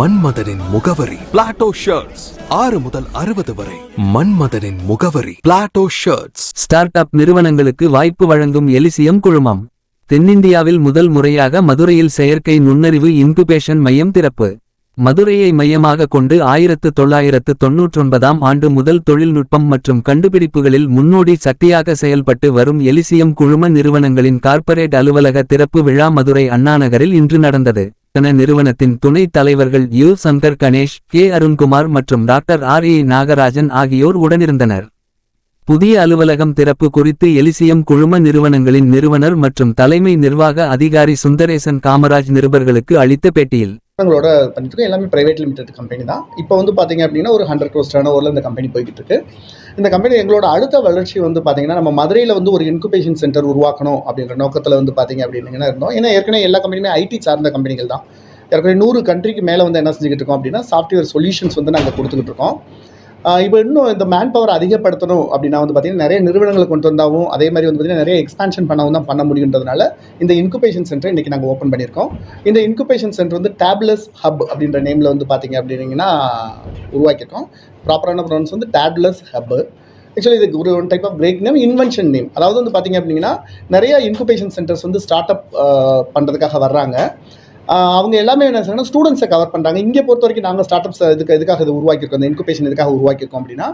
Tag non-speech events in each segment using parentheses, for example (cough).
மன்மதனின் முகவரி. Plato shirts ஆறு முதல் அறுபது வரை. மன்மதனின் முகவரி. பிளாட்டோ ஷர்ட்ஸ் ஸ்டார்ட் அப் நிறுவனங்களுக்கு வாய்ப்பு வழங்கும் எலிசியம் குழுமம். தென்னிந்தியாவில் முதல் முறையாக மதுரையில் செயற்கை நுண்ணறிவு இன்குபேஷன் மையம் திறப்பு. மதுரையை மையமாக கொண்டு ஆயிரத்து தொள்ளாயிரத்து தொன்னூற்றொன்பதாம் ஆண்டு முதல் தொழில்நுட்பம் மற்றும் கண்டுபிடிப்புகளில் முன்னோடி சக்தியாக செயல்பட்டு வரும் எலிசியம் குழும நிறுவனங்களின் கார்ப்பரேட் அலுவலக திறப்பு விழா மதுரை அண்ணாநகரில் இன்று நடந்தது. தன நிறுவனத்தின் துணைத் தலைவர்கள் யு. சங்கர் கணேஷ் கே. அருண்குமார் மற்றும் டாக்டர் ஆர். ஏ. நாகராஜன் ஆகியோர் உடனிருந்தனர். புதிய அலுவலகம் திறப்பு குறித்து எலிசியம் குழும நிறுவனங்களின் நிறுவனர் மற்றும் தலைமை நிர்வாக அதிகாரி சுந்தரேசன் காமராஜ் நிருபர்களுக்கு அளித்த பேட்டியில் எங்களோட பண்ணிட்டு எல்லாமே பிரைவேட் லிமிடெட் கம்பெனி தான். இப்போ வந்து பார்த்தீங்க அப்படின்னா ஒரு ஹண்ட்ரட் க்ரோஸ் டர்ன் ஓவரில் இந்த கம்பெனி போய்கிட்டு இருக்கு. இந்த கம்பெனி எங்களோட அடுத்த வளர்ச்சி வந்து பார்த்தீங்கன்னா நம்ம மதுரையில் வந்து ஒரு இன்குபேஷன் சென்டர் உருவாக்கணும் அப்படின்ற நோக்கத்தில் வந்து பார்த்தீங்க அப்படின்னா இருந்தோம். ஏன்னா ஏற்கனவே எல்லா கம்பெனியுமே ஐடி சார்ந்த கம்பெனிகள் தான். ஏற்கனவே நூறு கண்ட்ரிக்கு மேலே வந்து என்ன செஞ்சுக்கிட்டு இருக்கோம் அப்படின்னா சாஃப்ட்வேர் சொல்யூஷன்ஸ் வந்து நாங்கள் கொடுத்துக்கிட்டு இருக்கோம். இப்போ இன்னும் இந்த மேன் பவர் அதிகப்படுத்தணும் அப்படின்னா வந்து பார்த்தீங்கன்னா நிறைய நிறுவனங்களை கொண்டு வந்தாவும் அதே மாதிரி வந்து பார்த்தீங்கன்னா நிறைய எக்ஸ்பான்ஷன் பண்ணவும் தான் பண்ண முடியுன்றதுனால இந்த இன்குபேஷன் சென்டர் இன்றைக்கி நாங்கள் ஓப்பன் பண்ணியிருக்கோம். இந்த இன்குபேஷன் சென்டர் வந்து டேப்லெஸ் ஹப் அப்படின்ற நேமில் வந்து பார்த்தீங்க அப்படின்னிங்கன்னா உருவாக்கியிருக்கோம். ப்ராப்பரான ப்ரொனன்ஸ் வந்து டேப்லெஸ் ஹப்பு ஆக்சுவலி இதுக்கு ஒரு one type of break name invention name அதாவது வந்து பார்த்தீங்க அப்படின்னா நிறைய இன்குபேஷன் சென்டர்ஸ் வந்து ஸ்டார்ட் அப் பண்ணுறதுக்காக வர்றாங்க. அவங்க எல்லாமே என்ன சொன்னால் ஸ்டூடெண்ட்ஸை கவர் பண்ணுறாங்க இங்கே பொறுத்த வரைக்கும் நாங்கள் ஸ்டார்ட் அப்ஸ் இதுக்கு இதுக்காக இது உருவாக்கியிருக்கோம். இந்த இன்குபேஷன் எதுக்காக உருவாக்கியிருக்கோம் அப்படின்னா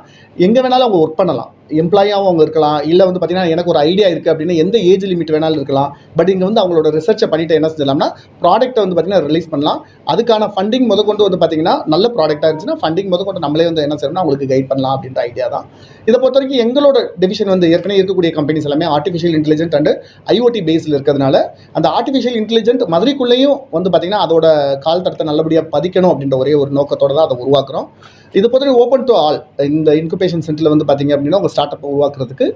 எங்கே வேணாலும் அவங்க ஒர்க் பண்ணலாம். எம்ப்ளாயாகவும் அவங்க இருக்கலாம். இல்லை வந்து பார்த்தீங்கன்னா எனக்கு ஒரு ஐடியா இருக்குது அப்படின்னா எந்த ஏஜ் லிமிட் வேணாலும் இருக்கலாம். பட் இங்கே வந்து அவங்களோட ரிசர்ச்சை பண்ணிவிட்டு என்ன செஞ்சலாம்னா ப்ராடக்ட்டை வந்து பார்த்தீங்கன்னா ரிலீஸ் பண்ணலாம். அதுக்கான ஃபண்டிங் முதற்கொண்டு வந்து பார்த்தீங்கன்னா நல்ல ப்ராடக்ட்டாக இருந்துச்சுன்னா ஃபண்டிங் முதற்கொண்டு நம்மளே வந்து என்ன செய்யணும்னா அவங்களுக்கு கைட் பண்ணலாம் அப்படின்ற ஐடியா தான். இதை பொறுத்த வரைக்கும் எங்களோட டிவிஷன் வந்து ஏற்கனவே இருக்கக்கூடிய கம்பெனிஸ் எல்லாமே ஆர்டிஃபிஷியல் இன்டெலிஜென்ட் அண்ட் ஐஓடி பேஸில் இருக்கிறதுனால அந்த ஆர்டிஃபிஷியல் இன்டெலிஜென்ட் மதுரைக்குள்ளேயும் வந்து பார்த்தீங்கன்னா அதோட கால் தடத்தை நல்லபடியாக பதிக்கணும் அப்படின்ற ஒரே ஒரு நோக்கத்தோடு தான் அதை உருவாக்குறோம். இது பொறுத்தவரை ஓப்பன் டு ஆல் இந்த இன்குபேஷன் சென்டரில் வந்து பார்த்திங்க அப்படின்னா உங்கள் ஸ்டார்ட் அப் உருவாக்குறதுக்கு.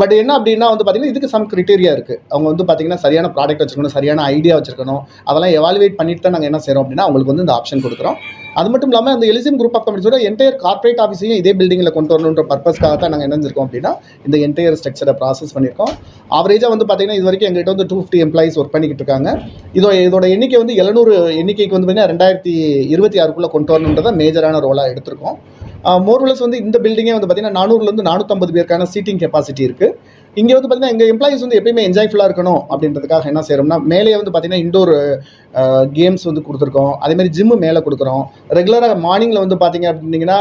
பட் என்ன அப்படின்னா வந்து பார்த்தீங்கன்னா இதுக்கு சம் கிரிட்டேரியா இருக்குது அவங்க வந்து பார்த்தீங்கன்னா சரியான ப்ராடக்ட் வச்சுக்கணும் சரியான ஐடியா வச்சுருக்கணும். அதெல்லாம் எவாலுவேட் பண்ணிட்டு தான் நாங்கள் என்ன செய்கிறோம் அப்படின்னா அவங்களுக்கு வந்து இந்த ஆப்ஷன் கொடுக்குறோம். அது மட்டும் இல்லாமல் அந்த எலிசியம் குரூப் ஆஃப் கம்பெனிஸோட என்டையர் கார்பரேட் ஆஃபீஸையும் இதே பில்டிங்கில் கொண்டு வரணுன்ற பர்பஸ்க்காக தான் நாங்கள் இணைஞ்சிருக்கோம் அப்படின்னா இந்த என்டையர் ஸ்ட்ரக்சரை ப்ராசஸ் பண்ணியிருக்கோம். ஆவரேஜாக வந்து பார்த்தீங்கன்னா இது வரைக்கும் எங்கள்கிட்ட வந்து டூ ஃபிஃப்டி எம்ப்ளாயிஸ் ஒர்க் பண்ணிக்கிட்டு இருக்காங்க. இதோ இதோட எண்ணிக்கை வந்து எழுநூறு எண்ணிக்கைக்கு வந்து பார்த்தீங்கன்னா ரெண்டாயிரத்தி இருபத்தி ஆறுக்குள்ளே கொண்டு வரணுன்றதை மேஜரான ரோலாக எடுத்திருக்கோம். மோர்வலஸ் வந்து இந்த பில்டிங்கே வந்து பார்த்தீங்கன்னா நானூறுலேருந்து நானூற்றம்பது பேருக்கான சீட்டிங் கெப்பாசிட்டி இருக்குது இங்கே வந்து பார்த்தீங்கன்னா எங்கள் எம்ப்ளாயிஸ் வந்து எப்பயுமே என்ஜாய்ஃபுல்லாக இருக்கணும் அப்படின்றதுக்காக என்ன செய்கிறோம்னா மேலே வந்து பார்த்தீங்கன்னா இண்டோர் கேம்ஸ் வந்து கொடுத்துருக்கோம். அதேமாதிரி ஜிம்மு மேலே கொடுக்குறோம். ரெகுலராக மார்னிங்கில் வந்து பார்த்தீங்க அப்படின்னீங்கன்னா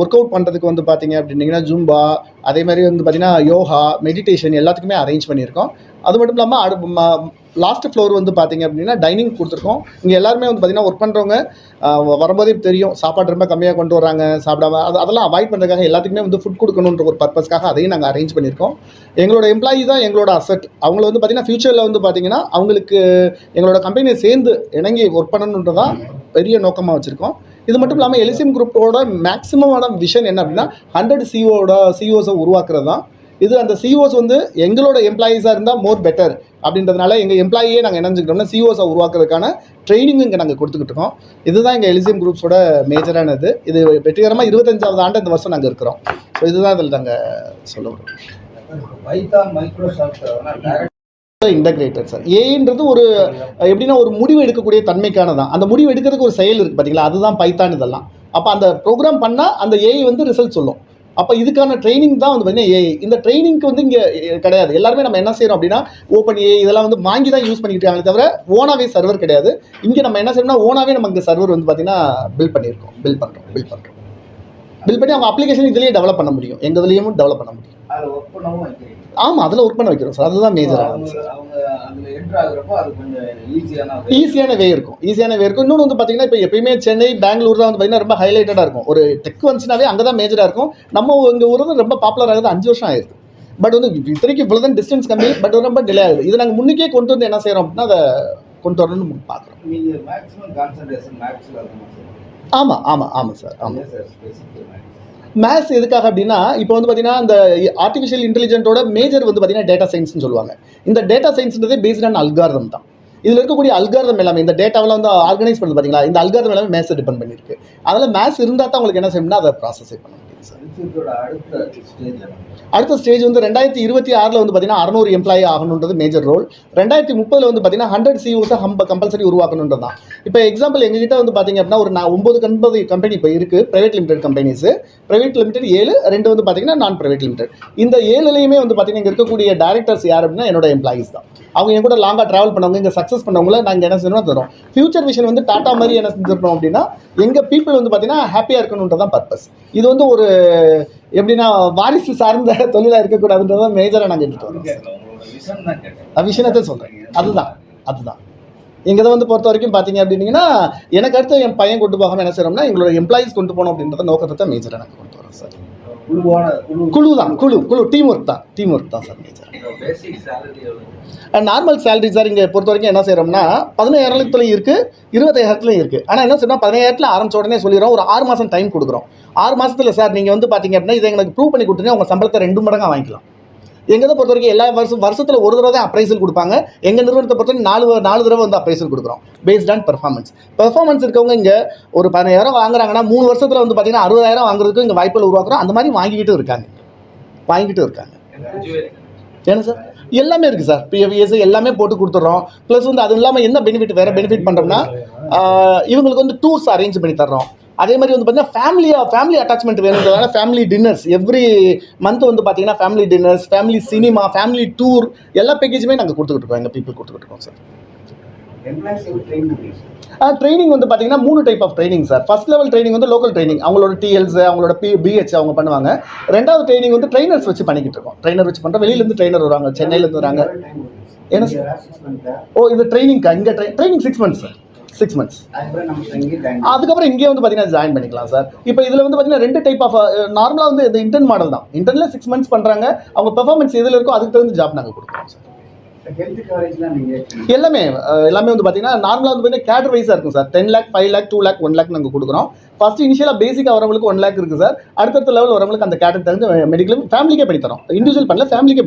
ஒர்க் அவுட் பண்ணுறதுக்கு வந்து பார்த்தீங்க அப்படின்னிங்கன்னா ஜும்பா அதே மாதிரி வந்து பார்த்தீங்கன்னா யோகா மெடிடேஷன் எல்லாத்துக்குமே அரேஞ்ச் பண்ணியிருக்கோம். அது மட்டும் இல்லாமல் அடு லாஸ்ட் ஃப்ளோர் வந்து பார்த்தீங்க அப்படின்னா டைனிங் கொடுத்துருக்கோம். இங்கே எல்லாருமே வந்து பார்த்தீங்கன்னா ஒர்க் பண்ணுறவங்க வரும்போதே தெரியும். சாப்பாடு ரொம்ப கம்மியாக கொண்டு வராங்க சாப்பிடாம அது அதெல்லாம் அவாய்ட் பண்ணுறதுக்காக எல்லாத்துக்குமே வந்து ஃபுட் கொடுக்கணுன்ற ஒரு பர்பஸ்க்காக அதையும் நாங்கள் அரேஞ்ச் பண்ணியிருக்கோம். எங்களோட எம்ப்ளாயி தான் எங்களோட அசட் அவங்கள வந்து பார்த்தீங்கன்னா ஃப்யூச்சரில் வந்து பார்த்தீங்கன்னா அவங்களுக்கு எங்களோட கம்பெனியை சேர்ந்து இணங்கி ஒர்க் பண்ணணுன்றதான் பெரிய நோக்கமாக வச்சுருக்கோம். இது மட்டும் இல்லாமல் எலிசியம் குரூப்போட மேக்ஸிமமான விஷன் என்ன அப்படின்னா ஹண்ட்ரட் சிஓட சிஓஸை உருவாக்குறது தான் இது அந்த சிஓஸ் வந்து எங்களோட எம்ப்ளாயீஸாக இருந்தால் மோர் பெட்டர் அப்படின்றதுனால எங்கள் எம்ப்ளாயியே நாங்கள் இணைஞ்சுக்கிட்டோம்னா சிஓஸை உருவாக்குறதுக்கான ட்ரைனிங் இங்கே நாங்கள் கொடுத்துக்கிட்டு இருக்கோம். இதுதான் எங்கள் எலிசியம் குரூப்ஸோட மேஜரானது இது வெற்றிகரமாக இருபத்தஞ்சாவது ஆண்டு இந்த வருஷம் நாங்கள் இருக்கிறோம். ஸோ இதுதான் இதில் நாங்கள் சொல்ல வரோம் இன்டகிரேட்டர் சார் ஏன்றது ஒரு எப்படின்னா ஒரு முடிவு எடுக்கக்கூடிய தன்மைக்கானதான். அந்த முடிவு எடுக்கிறதுக்கு ஒரு செயல் இருக்குது பார்த்தீங்களா அதுதான் பைத்தான் இதெல்லாம். அப்போ அந்த ப்ரோக்ராம் பண்ணால் அந்த ஏஐ வந்து ரிசல்ட் சொல்லும். அப்போ இதுக்கான ட்ரைனிங் தான் வந்து பார்த்தீங்கன்னா ஏஐ இந்த ட்ரைனிங்க்கு வந்து இங்கே கிடையாது. எல்லாருமே நம்ம என்ன செய்கிறோம் அப்படின்னா ஓப்பன் ஏஐ இதெல்லாம் வந்து வாங்கி தான் யூஸ் பண்ணிக்கிட்டு தவிர ஓனாவே சர்வர் கிடையாது. இங்கே நம்ம என்ன செய்யணும்னா ஓனாவே நம்ம இங்கே சர்வர் வந்து பார்த்தீங்கன்னா பில் பண்ணியிருக்கோம். பில் பண்ணுறோம் பில் பண்ணுறோம் பில்ட் பண்ணி அவங்க அப்ளிகேஷன் இதுலேயே டெவலப் பண்ண முடியும். எங்கள் இதுலேயும் டெவலப் பண்ண முடியும். ஆமாம் அதில் ஒர்க் பண்ண வைக்கிறோம் சார் அதுதான் மேஜர் கொஞ்சம் ஈஸியான வே இருக்கும். ஈஸியான வே இருக்கும். இன்னொன்று வந்து பார்த்தீங்கன்னா இப்போ எப்பயுமே சென்னை பெங்களூர் தான் வந்து பார்த்தீங்கன்னா ரொம்ப ஹைலைட்டடாக இருக்கும். ஒரு டெக் வந்துச்சுனாவே அங்கே தான் மேஜராக இருக்கும். நம்ம இங்கே ஊர் வந்து ரொம்ப பாப்புலர் ஆகுது. அஞ்சு வருஷம் ஆயிடுது பட் வந்து இத்தனைக்கு இவ்வளோ தான் டிஸ்டன்ஸ் கம்மி பட் ரொம்ப டிலே ஆகுது. இது நாங்கள் முன்னுக்கே கொண்டு வந்து என்ன செய்கிறோம் அப்படின்னா அதை கொண்டு வரணும்னு பார்க்குறோம். ஆமாம் ஆமாம் ஆமாம் சார் ஆமாம் மேத்ஸ் எதுக்காக அப்படின்னா இப்போ வந்து பார்த்தீங்கன்னா இந்த ஆர்டிஃபிஷியல் இன்டெலிஜென்ட்டோட மேஜர் வந்து பார்த்தீங்கன்னா டேட்டா சயின்ஸ்னு சொல்லுவாங்க. இந்த டேட்டா சயின்ஸ்ன்றதே பேஸ்ட் ஆன் அல்காரிதம் தான். இதில் இருக்கக்கூடிய அல்காரதம் எல்லாமே இந்த டேட்டாவெல்லாம் வந்து ஆர்கனைஸ் பண்ணுறது பார்த்தீங்களா இந்த அல்காரதம் எல்லாமே மேத்ஸை டிபெண்ட் பண்ணியிருக்கு. அதனால் மேத்ஸ் இருந்தால் தான் உங்களுக்கு என்ன செய்யணும்னா அதை ப்ராசஸே பண்ண முடியும் சார் அடுத்த ஸ்டேஜ் வந்து ரெண்டாயிரத்தி இருபத்தி ஆறில் வந்து பார்த்தீங்கன்னா அறநூறு எம்ப்ளாயி ஆகணுன்றது மேஜர் ரோல் ரெண்டாயிரத்தி முப்பதில் வந்து பார்த்தீங்கன்னா ஹண்ட்ரட் சிஓஸை ஹம்ப கம்பல்சரி உருவாக்கணுன்றது தான். இப்போ எக்ஸாம்பிள் எங்ககிட்ட வந்து பார்த்தீங்க அப்படின்னா ஒரு நான் ஒம்பது கம்பது கம்பெனி இப்போ இருக்குது private limited companies private limited ஏழு ரெண்டு வந்து பார்த்தீங்கன்னா நான் ப்ரைவேட் லிமிடெட் இந்த ஏழுலையுமே வந்து பார்த்தீங்கன்னா இங்கே இருக்கக்கூடிய டேரக்டர்ஸ் யார் அப்படின்னா என்னோட எம்ப்ளாயிஸ் தான். அவங்க என் கூட லாங்காக ட்ராவல் பண்ணவங்க இங்கே சக்ஸஸ் பண்ணவங்கள நாங்கள் என்ன செய்யணும் தரோம் ஃபியூச்சர் விஷன் வந்து டாட்டா மாதிரி என்ன செஞ்சிருக்கோம் அப்படின்னா எங்கள் பீப்புள் வந்து பார்த்தீங்கன்னா ஹாப்பியாக இருக்கணுன்றதான் பர்பஸ் இது வந்து ஒரு எப்படின்னா வாரிசு சார்ந்த (laughs) தொழிலாக இருக்கக்கூடாதுன்றதான் மேஜராக நாங்கள் எடுத்துகிட்டு வரோம். நான் விஷயத்தை சொல்கிறேன் அதுதான். அதுதான். எங்கள் இதை வந்து பொறுத்த வரைக்கும் பார்த்தீங்க அப்படின்னீங்கன்னா எனக்கு அடுத்து என் பையன் கொண்டு போகாமல் என்ன செய்யறோம்னா எங்களோட எம்ப்ளாயிஸ் கொண்டு போகணும் அப்படின்றத நோக்கத்தை தான் மேஜராக நாங்கள் கொண்டு வரோம் சார் குழு தான் குழு குழு டீம் ஒர்க் தான் டீம் ஒர்க் தான் sir major normal salary sir இங்கே பொறுத்த வரைக்கும் என்ன செய்கிறோம்னா பதினாயிரத்துலையும் இருக்குது இருபத்தாயிரத்துலையும் இருக்குது ஆனால் என்ன சொன்னால் பதினாயிரத்தில் ஆரம்பிச்ச உடனே சொல்லிடுறோம் ஒரு ஆறு மாதம் டைம் கொடுக்குறோம். ஆறு மாதத்தில் சார் நீங்கள் வந்து பார்த்தீங்க அப்படின்னா இதை எங்களுக்கு ப்ரூவ் பண்ணி கொடுத்தீங்கன்னா உங்கள் சம்பளத்தை ரெண்டு மடங்காக வாங்கிக்கலாம். எங்களை பொறுத்த வரைக்கும் எல்லா வருஷம் வருஷத்தில் ஒரு தடவை தான் அப்ரைசல் கொடுப்பாங்க. எங்கள் நிறுவனத்தை பொறுத்த வரைக்கும் நாலு நாலு தடவை வந்து அப்ரைசல் கொடுக்குறோம் பேஸ்ட் ஆன் பெர்ஃபார்மன்ஸ் பெர்ஃபார்மன்ஸ் இருக்கவங்க இங்கே ஒரு பதினாயிரம் வாங்குறாங்கன்னா மூணு வருஷத்தில் வந்து பார்த்தீங்கன்னா அறுபதாயிரம் வாங்குறதுக்கு இங்கே வாய்ப்புகள் உருவாக்குறோம். அந்த மாதிரி வாங்கிக்கிட்டும் இருக்காங்க. வாங்கிக்கிட்டும் இருக்காங்க. ஏன்னா சார்? எல்லாமே இருக்குது சார். பிஎஃப்இஎஸ் எல்லாமே போட்டு கொடுத்துட்றோம். ப்ளஸ் வந்து அது இல்லாமல் என்ன பெனிஃபிட் வேறு பெனிஃபிட் பண்ணுறோம்னா இவங்களுக்கு வந்து டூர்ஸ் அரேஞ்ச் பண்ணி தர்றோம். அதே மாதிரி வந்து பார்த்தீங்கன்னா ஃபேமிலியாக ஃபேமிலி அட்டாச்மெண்ட் வேணுன்றதால ஃபேமிலி டின்னர்ஸ் எவ்ரி மந்த் வந்து பார்த்தீங்கன்னா family dinners family cinema family tour எல்லா பேக்கேஜுமே நாங்கள் கொடுத்துக்கிட்டு இருக்கோம். எங்கள் பீப்புள் கொடுத்துக்கிட்டு இருக்கோம் சார் ட்ரைனிங் வந்து பார்த்தீங்கன்னா மூணு type of training sir first level training வந்து லோக்கல் ட்ரைனிங் அவங்களோட டிஎல்ஸ் அவங்களோட பி பிஹெச் அவங்க பண்ணுவாங்க. ரெண்டாவது ட்ரைனிங் வந்து ட்ரைனர்ஸ் வச்சு பண்ணிக்கிட்டு இருக்கோம். ட்ரைனர் வச்சு பண்ணுறோம் வெளியிலேருந்து ட்ரைனர் வருவாங்க சென்னையிலேருந்து வராங்க. என்ன சார் ஓ இது ட்ரைனிங்க்கா இங்கே training six months sir six months அதுக்கப்புறம் இங்கே வந்து பார்த்தீங்கன்னா ஜாயின் பண்ணிக்கலாம் சார் இப்போ இதில் வந்து பார்த்தீங்கன்னா ரெண்டு டைப் ஆஃப் நார்மலாக வந்து இந்த இன்டர்ன் மாடல் தான். இன்டர்னில் சிக்ஸ் மந்த்ஸ் பண்ணுறாங்க அவங்க பெர்ஃபார்மன்ஸ் எதில் இருக்கோ அதுக்கு தகுந்த ஜாப் நாங்கள் கொடுக்குறோம் சார் எல்லாமே எல்லாமே வந்து பார்த்தீங்கன்னா நார்மலாக வந்து பார்த்தீங்கன்னா கேட்டர் வைஸாக இருக்கும் sir ten lakh five lakh two lakh one lakh நாங்கள் கொடுக்குறோம். ஃபர்ஸ்ட் இனிஷியலாக பேசிக்காக வரவங்களுக்கு ஒன் லேக் இருக்குது சார் அடுத்தடுத்த லெவல் வரவங்களுக்கு அந்த கேட்டர் தகுந்த மெடிக்கல் ஃபேமிலிக்கே பண்ணி தரோம். இண்டிவிஜுவல் பண்ணல ஃபேமிலிக்கே